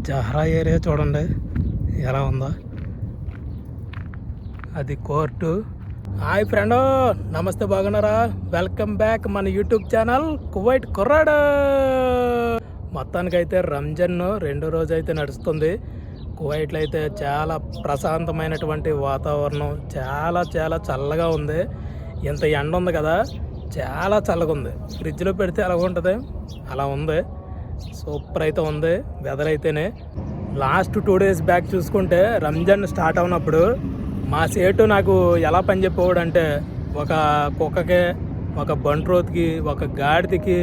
Jahra area చూడండి. ఎలా ఉందో. అది కోర్టు. హాయ్ ఫ్రెండ్ నమస్తే బాగున్నారా? వెల్కమ్ బ్యాక్ మన యూట్యూబ్ ఛానల్ కువైట్ కుర్రాడు. మొత్తానికైతే రంజాన్ రెండో రోజు అయితే నడుస్తుంది. కువైట్లో అయితే చాలా ప్రశాంతమైనటువంటి వాతావరణం. చాలా చాలా చల్లగా ఉంది. ఇంత ఎండ ఉంది కదా. చాలా చల్లగా ఉంది ఫ్రిడ్జ్లో పెడితే ఎలా ఉంటుంది? అలా ఉంది. సూపర్ అయితే ఉంది. వెదర్ అయితేనే లాస్ట్ టూ డేస్ బ్యాక్ చూసుకుంటే రంజాన్ స్టార్ట్ అవునప్పుడు మా సేటు నాకు ఎలా పని చెప్పేవాడు అంటే ఒక కుక్కకి ఒక బంట్రోత్కి ఒక గాడిదకి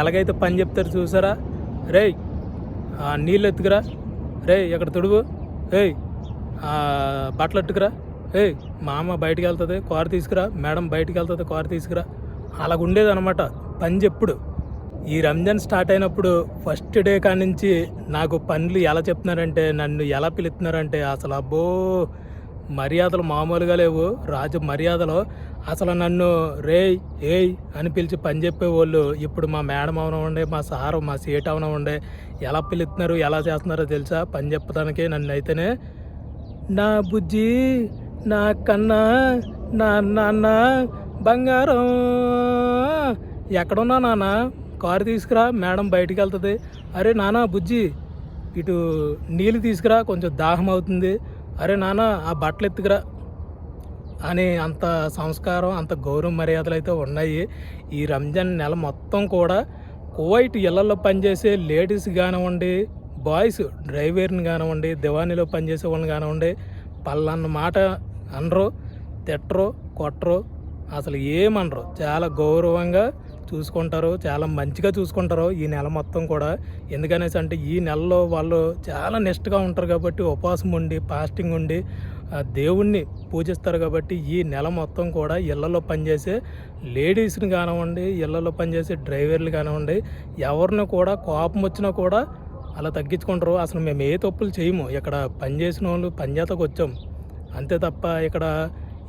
ఎలాగైతే పని చెప్తారు చూసారా? రేయ్ నీళ్ళు ఎత్తుకురా. రేయ్ ఇక్కడ తుడుగు. ఏయ్ బట్టలు ఎట్టుకురా ఏయ్ మా అమ్మ బయటికి వెళ్తుంది కారు తీసుకురా. మేడం బయటికి వెళ్తుంది కారు తీసుకురా. అలాగ ఉండేది అనమాట పని చెప్పుడు. ఈ రంజాన్ స్టార్ట్ అయినప్పుడు ఫస్ట్ డే కానించి నుంచి నాకు పనులు ఎలా చెప్తున్నారంటే నన్ను ఎలా పిలుస్తున్నారంటే అసలు అబ్బో మర్యాదలు మామూలుగా లేవు. రాజు మర్యాదలు అసలు నన్ను రేయ్ ఏయ్ అని పిలిచి పని చెప్పేవాళ్ళు. ఇప్పుడు మా మేడం అవనవండి మా సారు మా సీట్ అవనవండి ఎలా పిలుస్తున్నారు ఎలా చేస్తున్నారో తెలుసా? పని చెప్పడానికి నన్ను అయితేనే నా బుజ్జి నా కన్నా నా నాన్న బంగారం. ఎక్కడున్నా నాన్న? కారు తీసుకురా మేడం బయటికి వెళ్తుంది. అరే నానా బుజ్జి ఇటు నీళ్ళు తీసుకురా కొంచెం దాహం అవుతుంది. అరే నాన్న ఆ బట్టలు ఎత్తుకురా అని అంత సంస్కారం అంత గౌరవ మర్యాదలు అయితే ఉన్నాయి. ఈ రంజాన్ నెల మొత్తం కూడా కువైట్ ఇళ్ళలో పనిచేసే లేడీస్ కానివ్వండి బాయ్స్ డ్రైవర్ని కానివ్వండి దివానీలో పనిచేసే వాళ్ళని కానివ్వండి పల్లన్న మాట అనరు తిట్టరు కొట్టరు అసలు ఏమనరు. చాలా గౌరవంగా చూసుకుంటారు చాలా మంచిగా చూసుకుంటారు ఈ నెల మొత్తం కూడా. ఎందుకనేసి అంటే ఈ నెలలో వాళ్ళు చాలా నిష్టగా ఉంటారు కాబట్టి ఉపవాసం ఉండి ఫాస్టింగ్ ఉండి దేవుణ్ణి పూజిస్తారు కాబట్టి ఈ నెల మొత్తం కూడా ఇళ్ళలో పనిచేసే లేడీస్ని కానివ్వండి ఇళ్ళలో పనిచేసే డ్రైవర్లు కానివ్వండి ఎవరిని కూడా కోపం వచ్చినా కూడా అలా తగ్గించుకుంటారు. అసలు మేము ఏ తప్పులు చేయము. ఇక్కడ పనిచేసిన వాళ్ళు పనిచేతకు వచ్చాం అంతే తప్ప ఇక్కడ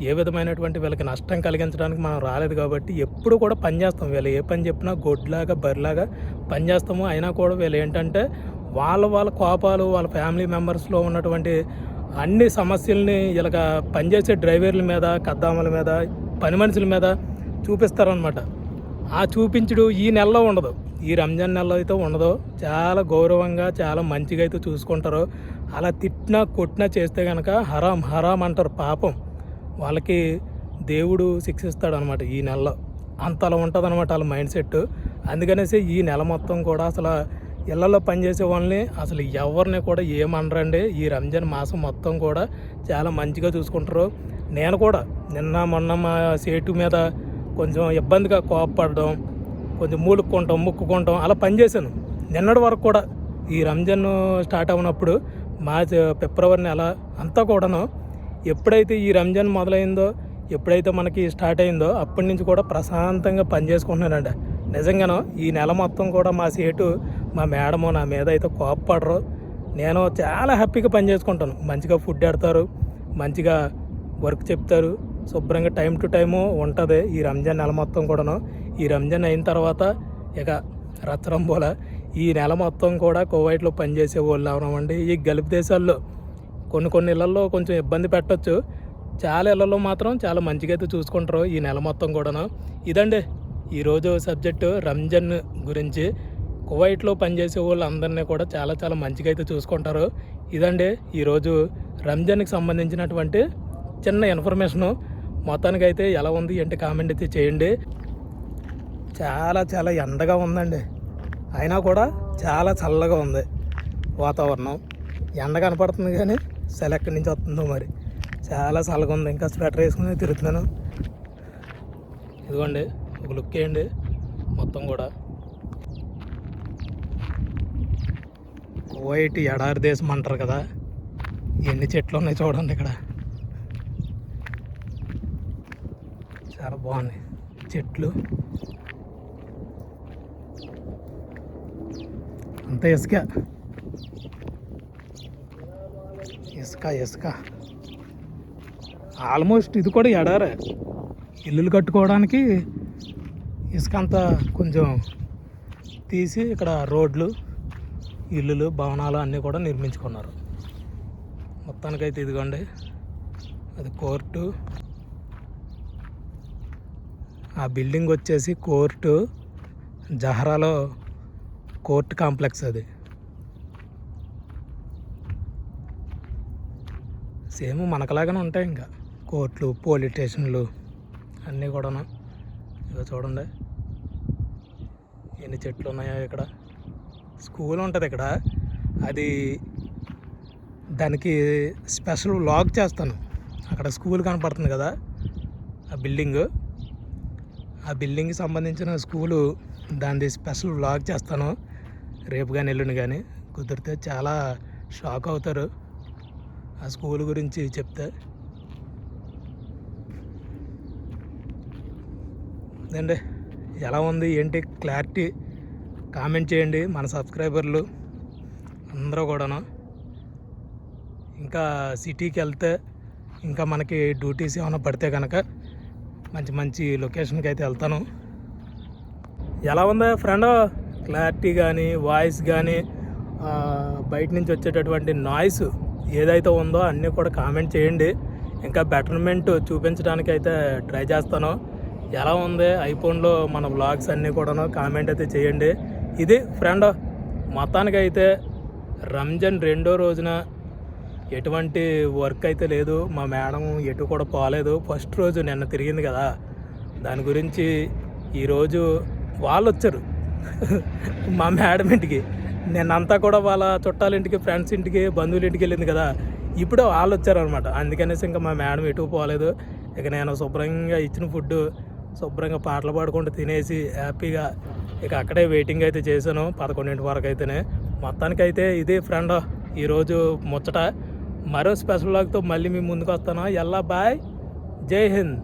ఏ విధమైనటువంటి వీళ్ళకి నష్టం కలిగించడానికి మనం రాలేదు కాబట్టి ఎప్పుడు కూడా పని చేస్తాం. వీళ్ళు ఏ పని చెప్పినా గొడ్లాగా బరిలాగా పని చేస్తాము. అయినా కూడా వీళ్ళు ఏంటంటే వాళ్ళ వాళ్ళ కోపాలు వాళ్ళ ఫ్యామిలీ మెంబర్స్లో ఉన్నటువంటి అన్ని సమస్యల్ని ఇలాగ పనిచేసే డ్రైవర్ల మీద కద్దాముల మీద పని మనుషుల మీద చూపిస్తారనమాట ఆ చూపించుడు ఈ నెలలో ఉండదు. ఈ రంజాన్ నెలలో అయితే ఉండదు. చాలా గౌరవంగా చాలా మంచిగా అయితే చూసుకుంటారు. అలా తిట్టినా కొట్టినా చేస్తే కనుక హరాం హరాం అంటారు పాపం. వాళ్ళకి దేవుడు శిక్షిస్తాడు అనమాట ఈ నెలలో అంతలా ఉంటుంది అనమాట వాళ్ళ మైండ్ సెట్. అందుకనేసి ఈ నెల మొత్తం కూడా అసలు ఇళ్ళలో పనిచేసే వాళ్ళని అసలు ఎవరిని కూడా ఏమనరండి. ఈ రంజాన్ మాసం మొత్తం కూడా చాలా మంచిగా చూసుకుంటారు. నేను కూడా నిన్న మొన్న మా సేటు మీద కొంచెం ఇబ్బందిగా కోపపడడం కొంచెం మూలుక్కుంటాం ముక్కుకుంటాం అలా పనిచేశాను నిన్నటి వరకు కూడా ఈ రంజాన్ స్టార్ట్ అవునప్పుడు మా ఫిబ్రవరి నెల అంతా కూడాను ఎప్పుడైతే ఈ రంజాన్ మొదలైందో ఎప్పుడైతే మనకి స్టార్ట్ అయిందో అప్పటి నుంచి కూడా ప్రశాంతంగా పనిచేసుకుంటున్నానండి. నిజంగాను ఈ నెల మొత్తం కూడా మా సేటు మా మేడము నా మీద అయితే కోపపడరు. నేను చాలా హ్యాపీగా పని చేసుకుంటాను మంచిగా ఫుడ్ పెడతారు మంచిగా వర్క్ చెప్తారు శుభ్రంగా టైం టు టైము ఉంటుంది ఈ రంజాన్ నెల మొత్తం కూడాను. ఈ రంజాన్ అయిన తర్వాత ఇక రచ్చరంబోల ఈ నెల మొత్తం కూడా కువైట్లో పనిచేసే వాళ్ళు అవనమండి ఈ గల్ఫ్ దేశాల్లో. కొన్ని కొన్ని ఇళ్ళలో కొంచెం ఇబ్బంది పెట్టచ్చు. చాలా ఇళ్ళలో మాత్రం చాలా మంచిగా అయితే చూసుకుంటారు ఈ నెల మొత్తం కూడాను. ఇదండి ఈరోజు సబ్జెక్టు రంజాన్ గురించి. కువైట్లో పనిచేసే వాళ్ళందరినీ కూడా చాలా చాలా మంచిగా అయితే చూసుకుంటారు. ఇదండి ఈరోజు రంజాన్కి సంబంధించినటువంటి చిన్న ఇన్ఫర్మేషను. మొత్తానికి అయితే ఎలా ఉంది ఏంటి కామెంట్ అయితే చేయండి. చాలా చాలా ఎండగా ఉందండి. అయినా కూడా చాలా చల్లగా ఉంది వాతావరణం. ఎండ కనపడుతుంది కానీ చలి ఎక్కడి నుంచి వస్తుందో మరి. చాలా చల్లగా ఉంది. ఇంకా స్వెటర్ వేసుకుని తిరుగుతున్నాను. ఇదిగోండి ఒక లుక్ వేయండి. మొత్తం కూడా. వైట్ ఎడారి దేశం అంటారు కదా. ఎన్ని చెట్లు ఉన్నాయి చూడండి ఇక్కడ. చాలా బాగున్నాయి. చెట్లు. అంత ఇసుక. ఇసుక ఇసుక. ఆల్మోస్ట్ ఇది కూడా ఎడారే. ఇల్లులు కట్టుకోవడానికి ఇసుక అంతా కొంచెం తీసి ఇక్కడ రోడ్లు ఇల్లులు భవనాలు అన్నీ కూడా నిర్మించుకున్నారు. మొత్తానికైతే ఇదిగోండి. అది కోర్టు. ఆ బిల్డింగ్ వచ్చేసి కోర్టు జహరాలో కోర్టు కాంప్లెక్స్ అది. సేమ్ మనకలాగానే ఉంటాయి ఇంకా. కోర్టులు పోలీస్ స్టేషన్లు అన్నీ కూడాను. ఇక చూడండి. ఎన్ని చెట్లు ఉన్నాయో ఇక్కడ. స్కూల్ ఉంటుంది ఇక్కడ. అది దానికి స్పెషల్ లాక్ చేస్తాను. అక్కడ స్కూల్ కనపడుతుంది కదా. ఆ బిల్డింగ్. ఆ బిల్డింగ్కి సంబంధించిన స్కూలు దానిది స్పెషల్ వ్లాగ్ చేస్తాను. రేపు కానీ ఎల్లుండి కానీ కుదిరితే చాలా షాక్ అవుతారు. ఆ స్కూల్ గురించి చెప్తే. అండి ఎలా ఉంది? ఏంటి? క్లారిటీ కామెంట్ చేయండి మన సబ్స్క్రైబర్లు అందరూ కూడాను. ఇంకా సిటీకి వెళ్తే ఇంకా మనకి డ్యూటీస్ ఏమైనా పడితే కనుక మంచి మంచి లొకేషన్కి అయితే వెళ్తాను. ఎలా ఉందా ఫ్రెండ్? క్లారిటీ కానీ వాయిస్ కానీ బయట నుంచి వచ్చేటటువంటి నాయిస్ ఏదైతే ఉందో అన్నీ కూడా కామెంట్ చేయండి. ఇంకా బెటర్మెంట్ చూపించడానికి అయితే ట్రై చేస్తాను. ఎలా ఉంది ఐఫోన్లో మన బ్లాగ్స్ అన్నీ కూడాను కామెంట్ అయితే చేయండి. ఇది ఫ్రెండ్ మొత్తానికైతే రంజాన్ రెండో రోజున ఎటువంటి వర్క్ అయితే లేదు. మా మేడం ఎటు కూడా పోలేదు. ఫస్ట్ రోజు నిన్న తిరిగింది కదా. దాని గురించి ఈరోజు వాళ్ళు వచ్చారు మా మేడం ఇంటికి. నిన్నంతా కూడా వాళ్ళ చుట్టాల ఇంటికి ఫ్రెండ్స్ ఇంటికి బంధువుల ఇంటికి వెళ్ళింది కదా. ఇప్పుడు వాళ్ళు వచ్చారనమాట అందుకనేసి ఇంకా మా మేడం ఎటు పోలేదు. ఇక నేను శుభ్రంగా ఇచ్చిన ఫుడ్ శుభ్రంగా పాటలు పాడుకుంటూ తినేసి హ్యాపీగా ఇక అక్కడే వెయిటింగ్ అయితే చేశాను. పదకొండింటి వరకు అయితేనే. మొత్తానికైతే ఇది ఫ్రెండ్ ఈరోజు ముచ్చట. మరో స్పెషల్ లాగ్తో మళ్ళీ మీ ముందుకు వస్తాను. ఎల్లా బాయ్. జై హింద్.